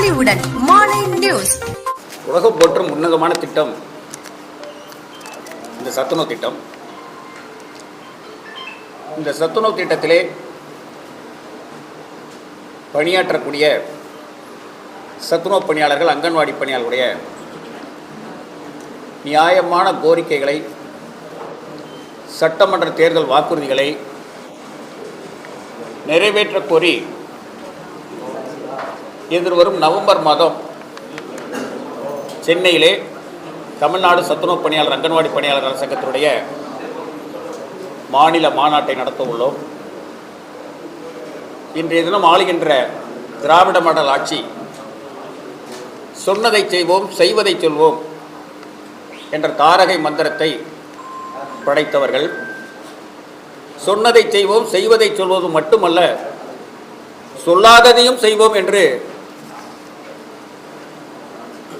பொலிவுடன் மாலை நியூஸ். உலகம் போற்றும் உன்னதமான திட்டம். இந்த சத்துணவு திட்டம். இந்த சத்துணவு திட்டத்திலே பணியாற்றக்கூடிய சத்துணவு பணியாளர்கள் அங்கன்வாடி பணியாளர்களுடைய நியாயமான கோரிக்கைகளை சட்டமன்ற தேர்தல் வாக்குறுதிகளை நிறைவேற்றக் கோரி எதிர்வரும் நவம்பர் மாதம் சென்னையிலே தமிழ்நாடு சத்துணவு பணியாளர் அங்கன்வாடி பணியாளர் நல மாநில மாநாட்டை நடத்த உள்ளோம். இன்றைய தினம் ஆளுகின்ற திராவிட மாடல் ஆட்சி சொன்னதை செய்வோம் செய்வதை சொல்வோம் என்ற தாரகை மந்திரத்தை படைத்தவர்கள். சொன்னதை செய்வோம் செய்வதை சொல்வது மட்டுமல்ல சொல்லாததையும் செய்வோம் என்று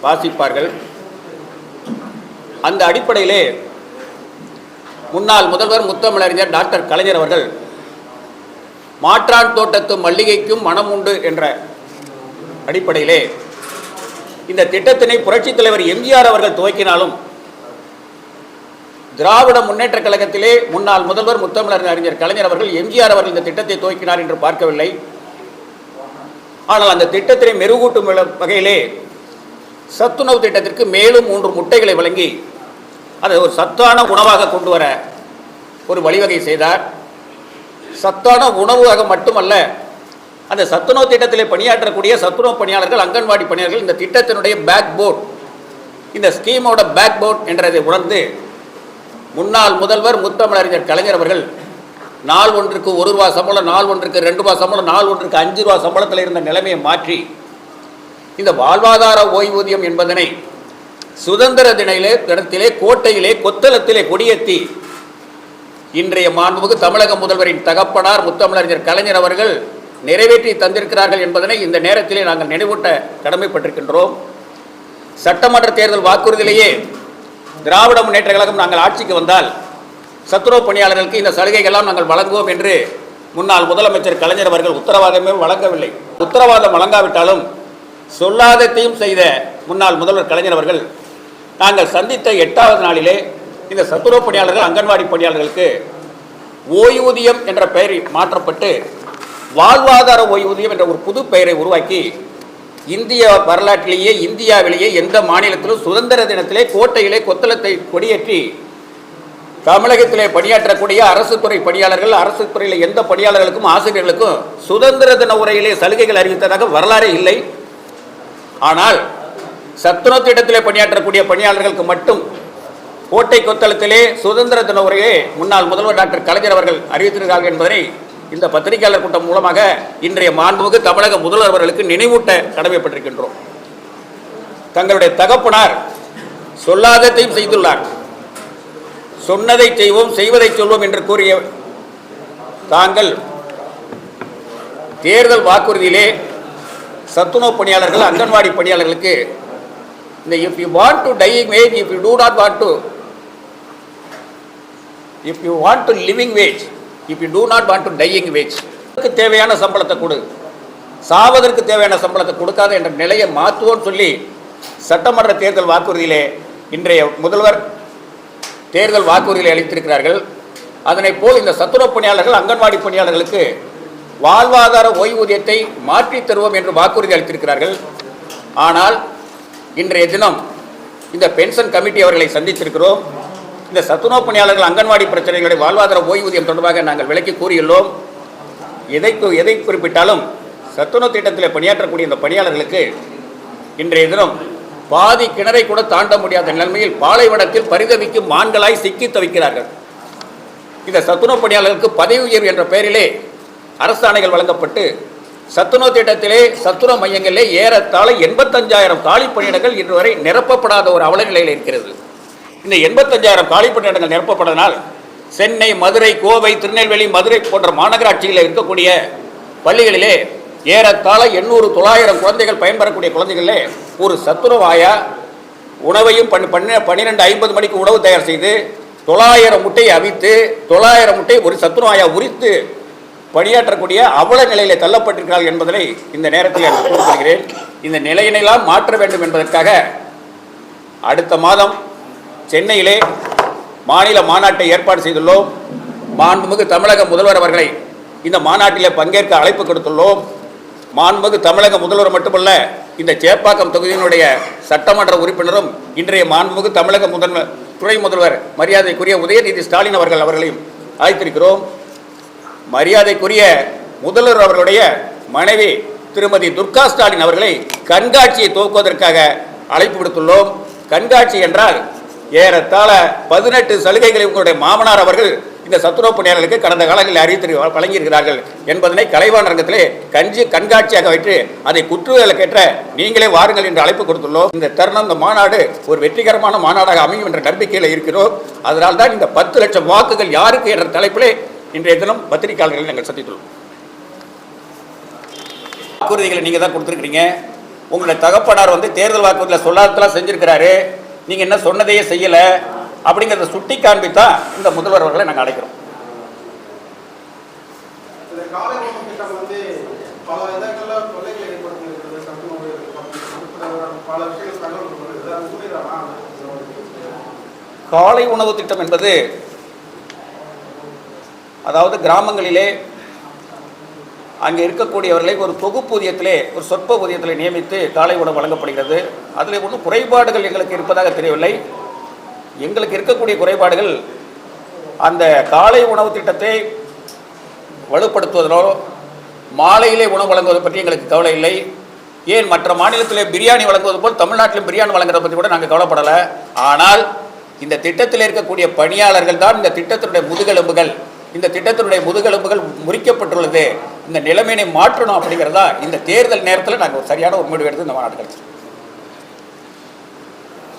வாசிப்பார்கள். அந்த அடிப்படையிலே முன்னாள் முதல்வர் முத்தமிழறிஞர் டாக்டர் கலைஞர் அவர்கள் மாற்றான் தோட்டத்து மல்லிகைக்கும் மனம் உண்டு என்ற அடிப்படையிலே இந்த திட்டத்தினை புரட்சித் தலைவர் எம்ஜிஆர் அவர்கள் துவக்கினாலும் திராவிட முன்னேற்ற கழகத்திலே முன்னாள் முதல்வர் முத்தமிழர் அறிஞர் கலைஞர் அவர்கள் எம்ஜிஆர் அவர்கள் இந்த திட்டத்தை துவக்கினார் என்று பார்க்கவில்லை. ஆனால் அந்த திட்டத்தினை மெருகூட்டும் வகையிலே சத்துணவு திட்டத்திற்கு மேலும் மூன்று முட்டைகளை வழங்கி அதை ஒரு சத்தான உணவாக கொண்டு வர ஒரு வழிவகை செய்தார். சத்தான உணவாக மட்டுமல்ல அந்த சத்துணவு திட்டத்தில் பணியாற்றக்கூடிய சத்துணவு பணியாளர்கள் அங்கன்வாடி பணியாளர்கள் இந்த திட்டத்தினுடைய பேக் போர்ட் இந்த ஸ்கீமோட பேக் போர்ட் என்றதை உணர்ந்து முன்னாள் முதல்வர் முத்தமிழறிஞர் கலைஞர் அவர்கள் நாள் ஒன்றுக்கு ஒரு ரூபா சம்பளம் நாள் ஒன்றுக்கு ரெண்டு ரூபா சம்பளம் நாள் ஒன்றுக்கு அஞ்சு ரூபா சம்பளத்தில் இருந்த நிலைமையை மாற்றி இந்த வாழ்வாதார ஓய்வூதியம் என்பதனை சுதந்திர தினையிலே தினத்திலே கோட்டையிலே கொத்தளத்திலே கொடியேற்றி இன்றைய மாண்புமிகு தமிழக முதல்வரின் தகப்பனார் முத்தமிழறிஞர் கலைஞர் அவர்கள் நிறைவேற்றி தந்திருக்கிறார்கள் என்பதனை இந்த நேரத்திலே நாங்கள் நினைவூட்ட கடமைப்பட்டிருக்கின்றோம். சட்டமன்ற தேர்தல் வாக்குறுதியிலேயே திராவிட முன்னேற்ற கழகம் நாங்கள் ஆட்சிக்கு வந்தால் சத்துணவு பணியாளர்களுக்கு இந்த சலுகைகள்லாம் நாங்கள் வழங்குவோம் என்று முன்னாள் முதலமைச்சர் கலைஞர் அவர்கள் உத்தரவாதமே வழங்கவில்லை. உத்தரவாதம் வழங்காவிட்டாலும் சொல்லாதத்தையும் செய்த முன்னாள் முதல்வர் கலைஞர் அவர்கள் நாங்கள் சந்தித்த எட்டாவது நாளிலே இந்த சத்துணவு பணியாளர்கள் அங்கன்வாடி பணியாளர்களுக்கு ஓய்வூதியம் என்ற பெயரில் மாற்றப்பட்டு வாழ்வாதார ஓய்வூதியம் என்ற ஒரு புது பெயரை உருவாக்கி இந்திய வரலாற்றிலேயே இந்தியாவிலேயே எந்த மாநிலத்திலும் சுதந்திர தினத்திலே கோட்டையிலே கொத்தளத்தை கொடியேற்றி தமிழகத்திலே பணியாற்றக்கூடிய அரசு துறை பணியாளர்கள் அரசு துறையில் எந்த பணியாளர்களுக்கும் ஆசிரியர்களுக்கும் சுதந்திர தின உரையிலே சலுகைகள் அறிவித்ததாக வரலாறே இல்லை. ஆனால் சத்துணவு திட்டத்திலே பணியாற்றக்கூடிய பணியாளர்களுக்கு மட்டும் கோட்டை கொத்தளத்திலே சுதந்திர தின உரையை முன்னாள் முதல்வர் டாக்டர் கலைஞர் அவர்கள் அறிவித்திருக்கிறார்கள் என்பதனை இந்த பத்திரிகையாளர் கூட்டம் மூலமாக இன்றைய மாண்புமிகு தமிழக முதல்வர் அவர்களுக்கு நினைவூட்ட கடமைப்பட்டிருக்கின்றோம். தங்களுடைய தகப்பனார் சொல்லாததையும் செய்துள்ளார். சொன்னதை செய்வோம் செய்வதை சொல்வோம் என்று கூறிய தாங்கள் தேர்தல் வாக்குறுதியிலே சத்துணவு பணியாளர்கள் அங்கன்வாடி பணியாளர்களுக்கு இந்த if you want to dying wage if you do not want to if you want to living wage if you do not want to dying wage தேவையான சம்பளத்தை கொடு. சாவதற்கு தேவையான சம்பளத்தை கொடுக்காத என்ற நிலையை மாற்றுவோம்னு சொல்லி சட்டமன்ற தேர்தல் வாக்குறுதியிலே இன்றைய முதல்வர் தேர்தல் வாக்குறுதிகளை அளித்திருக்கிறார்கள். அதனைப் போல் இந்த சத்துணவு பணியாளர்கள் அங்கன்வாடி பணியாளர்களுக்கு வாழ்வாதார ஓய்வூதியத்தை மாற்றித் தருவோம் என்று வாக்குறுதி அளித்திருக்கிறார்கள். ஆனால் இன்றைய தினம் இந்த பென்ஷன் கமிட்டி அவர்களை சந்தித்திருக்கிறோம். இந்த சத்துணவு பணியாளர்கள் அங்கன்வாடி பிரச்சனைகளை வாழ்வாதார ஓய்வூதியம் தொடர்பாக நாங்கள் விளக்கி கூறியுள்ளோம். எதை எதை குறிப்பிட்டாலும் சத்துணவு திட்டத்தில் பணியாற்றக்கூடிய இந்த பணியாளர்களுக்கு இன்றைய தினம் பாதி கிணறை கூட தாண்ட முடியாத நிலைமையில் பாலைவனத்தில் பரிதவிக்கும் மான்களாய் சிக்கி தவிக்கிறார்கள். இந்த சத்துணவு பணியாளர்களுக்கு பதவி உயர்வு என்ற பெயரிலே அரசாணைகள் வழங்கப்பட்டு சத்துணவு திட்டத்திலே சத்துணவு மையங்களிலே ஏறத்தாழ எண்பத்தஞ்சாயிரம் காலி பணியிடங்கள் இன்று வரை நிரப்பப்படாத ஒரு அவல நிலையில் இருக்கிறது. இந்த எண்பத்தஞ்சாயிரம் காலி பணியிடங்கள் சென்னை மதுரை கோவை திருநெல்வேலி மதுரை போன்ற மாநகராட்சிகளில் இருக்கக்கூடிய பள்ளிகளிலே ஏறத்தாழ எண்ணூறு தொள்ளாயிரம் குழந்தைகள் பயன்பெறக்கூடிய குழந்தைகளே ஒரு சத்துணவாயா உணவையும் பண் பண்ண பன்னிரெண்டு ஐம்பது மணிக்கு உணவு தயார் செய்து தொள்ளாயிரம் முட்டையை அவித்து தொள்ளாயிரம் முட்டை ஒரு சத்துணவாயா உரித்து பணியாற்றக்கூடிய அவல நிலையில் தள்ளப்பட்டிருக்கிறார்கள் என்பதனை இந்த நேரத்தில் நான் இந்த நிலையினைலாம் மாற்ற வேண்டும் என்பதற்காக அடுத்த மாதம் சென்னையிலே மாநில மாநாட்டை ஏற்பாடு செய்துள்ளோம். மாண்புமிகு தமிழக முதல்வர் அவர்களை இந்த மாநாட்டிலே பங்கேற்க அழைப்பு கொடுத்துள்ளோம். மாண்புமிகு தமிழக முதல்வர் மட்டுமல்ல இந்த சேப்பாக்கம் தொகுதியினுடைய சட்டமன்ற உறுப்பினரும் இன்றைய மாண்புமிகு தமிழக முதல்வர் துணை முதல்வர் மரியாதைக்குரிய உதயநிதி ஸ்டாலின் அவர்கள் அவர்களையும் அழைத்திருக்கிறோம். மரியாதைக்குரிய முதல்வர் அவர்களுடைய மனைவி திருமதி துர்கா ஸ்டாலின் அவர்களை கண்காட்சியை துவக்குவதற்காக அழைப்பு விடுத்துள்ளோம். கண்காட்சி என்றால் ஏறத்தாழ பதினெட்டு சலுகைகளை உங்களுடைய மாமனார் அவர்கள் இந்த சத்துணவு பணியாளர்களுக்கு கடந்த காலங்களில் அறிவித்து வழங்கியிருக்கிறார்கள் என்பதனை கலைவாணர் ரங்கத்திலே கஞ்சி கண்காட்சியாக வைத்து அதை குற்றுதலுக்கேற்ற நீங்களே வாருங்கள் என்று அழைப்பு கொடுத்துள்ளோம். இந்த தருணம் இந்த மாநாடு ஒரு வெற்றிகரமான மாநாடாக அமையும் என்ற நம்பிக்கையில் இருக்கிறோம். அதனால் தான் இந்த பத்து லட்சம் வாக்குகள் யாருக்கு என்ற தலைப்பிலே இன்றைய தினம் பத்திரிகையாளர்களை நாங்கள் சந்தித்துள்ளோம். வாக்குறுதிகளை நீங்கள் தான் கொடுத்துருக்கிறீங்க. உங்களுடைய தகப்பனார் வந்து தேர்தல் வாக்குறுதியில் சொல்லாததெல்லாம் செஞ்சிருக்கிறாரு. நீங்கள் என்ன சொன்னதையே செய்யலை. அப்படிங்கிறத சுட்டி காண்பித்தான் இந்த முதல்வர் அவர்களை நாங்கள் அழைக்கிறோம். காலை உணவு திட்டம் வந்து பல இடங்கள்ல தொல்லைகளை ஏற்படுத்தியிருக்கிறது சத்துணவு பல- பல விஷயங்கள் தகவல் வருது அது உண்மைதானா காலை உணவு திட்டம் என்பது அதாவது கிராமங்களிலே அங்கே இருக்கக்கூடியவர்களை ஒரு தொகுப்பூதியத்திலே ஒரு சொற்ப ஊதியத்திலே நியமித்து காலை உணவு வழங்கப்படுகிறது. அதில் ஒன்றும் குறைபாடுகள் எங்களுக்கு இருப்பதாக தெரியவில்லை. எங்களுக்கு இருக்கக்கூடிய குறைபாடுகள் அந்த காலை உணவு திட்டத்தை வலுப்படுத்துவதனோ மாலையிலே உணவு வழங்குவதை பற்றி எங்களுக்கு கவலை இல்லை. ஏன் மற்ற மாநிலத்திலே பிரியாணி வழங்குவது போல் தமிழ்நாட்டிலும் பிரியாணி வழங்குறத பற்றி கூட நாங்கள் கவலைப்படலை. ஆனால் இந்த திட்டத்தில் இருக்கக்கூடிய பணியாளர்கள் தான் இந்த திட்டத்தினுடைய முதுகெலும்புகள். இந்த திட்டத்தினுடைய முதுகெலும்புகள் முறிக்கப்பட்டுள்ளது. இந்த நிலைமையினை மாற்றணும் அப்படிங்கிறதா இந்த தேர்தல் நேரத்தில் நாங்கள் ஒரு சரியான ஒரு முடிவு எடுத்து இந்த மாநாடு கிடைச்சிருக்கோம்